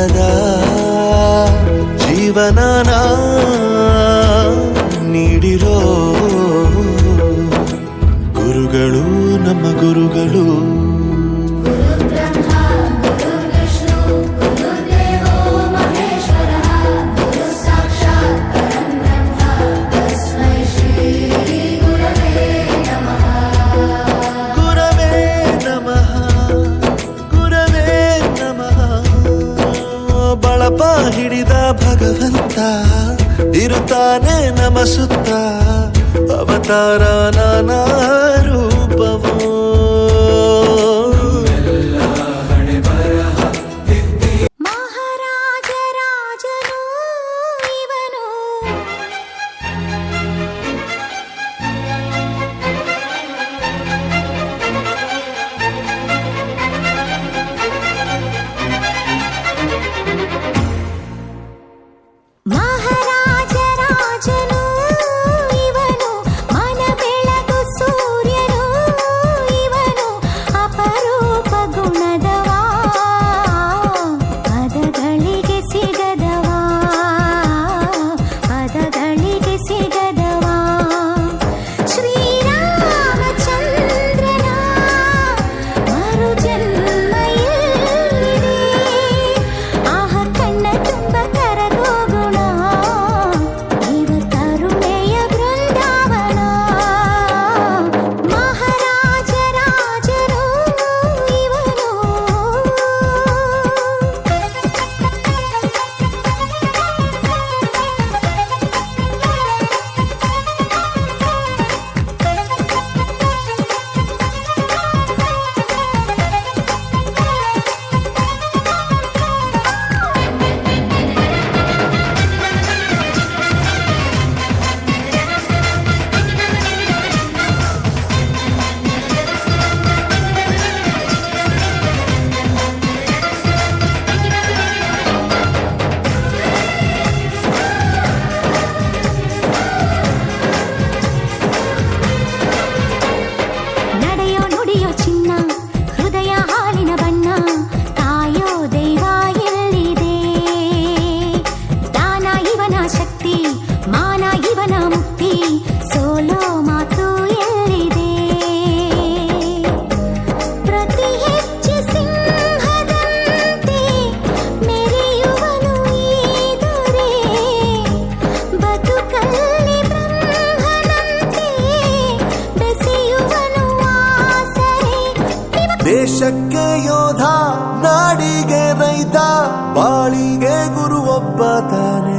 ಚಂದದ ಜೀವನನ ನೀಡಿರೋ ಗುರುಗಳು ನಮ್ಮ ಗುರುಗಳು. ಇರುತ್ತಾನೆ ನಮ ಸುತ್ತ ಅವತಾರ ನಾನಾ ಶಕ್ತಿ, ಮಾನ ಇವನ ಮುಕ್ತಿ, ಸೋಲೋ ಮಾತು ಎಲ್ಲಿದೆ ಪ್ರತಿ ಹೆಚ್ಚು ಸಿಂಹದಂತೆ ಮೆರೆಯುವನು ಈ ಬದುಕಲ್ಲಿ ಬ್ರಹ್ಮನಂತೆ ಬೆಸೆಯುವನು ಆಸರೆ. ದೇಶಕ್ಕೆ ಯೋಧ, ನಾಡಿಗೆ ರೈತ ಬಾಳಿಗೆ ಗುರು ಒಬ್ಬ ತಾನೆ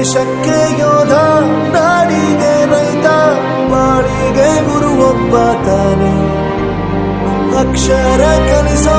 ದೇಶಕ್ಕೆ ಯೋಧ ನಾಡಿಗೆ ರೈತ ಮಾಡಿಗೆ ಗುರು ಒಬ್ಬ ತಾನೆ. ಅಕ್ಷರ ಕಲಿಸೋ